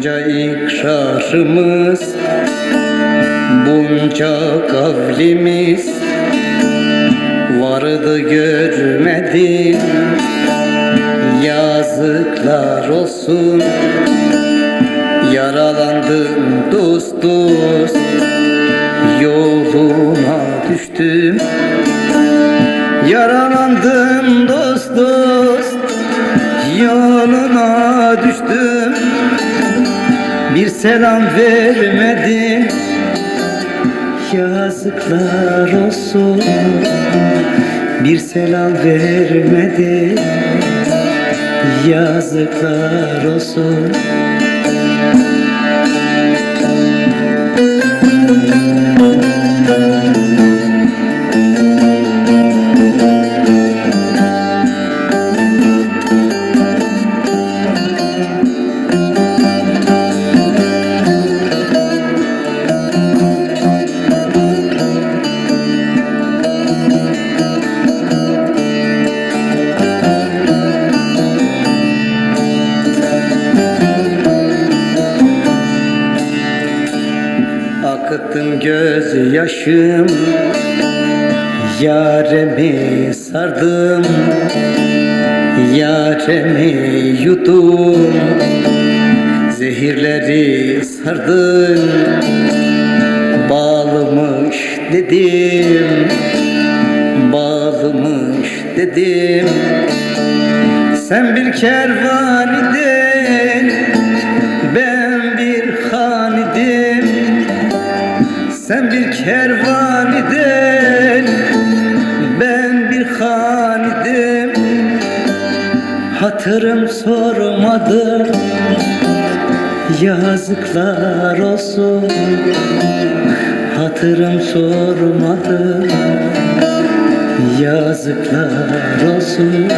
yıllarımız Bunca kavlimiz Vardı görmedim. Yazıklar olsun Yaralandım dost dost. Yoluna düştüm Yaralandım dost dost. Yoluna düştüm Bir selam vermedin Yazıklar olsun. Bir selam vermedin Yazıklar olsun göz yaşım Yaremi sardım Yaremi yudum Zehirleri sardın Bağlamış dedim Bağlamış dedim. Sen bir kervan idin Hatırım sormadım Yazıklar olsun. Hatırım sormadım Yazıklar olsun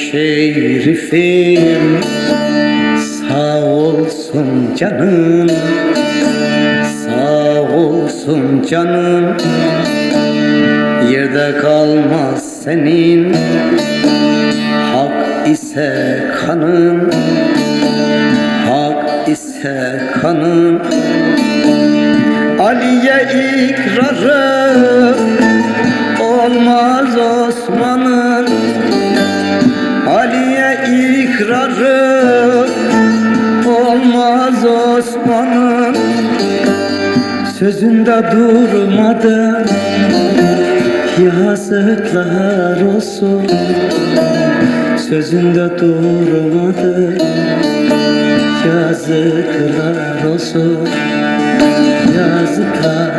şerifim. Sağ olsun canım Sağ olsun canım. Yerde kalmaz senin Hak ise kanın. Hak ise kanın. Ali'ye ikrarı Olmaz Osman'ın Ali'ye ikrarı olmaz Osman'ın. Sözünde durmadı Yazıklar olsun. Sözünde durmadı Yazıklar olsun. Yazıklar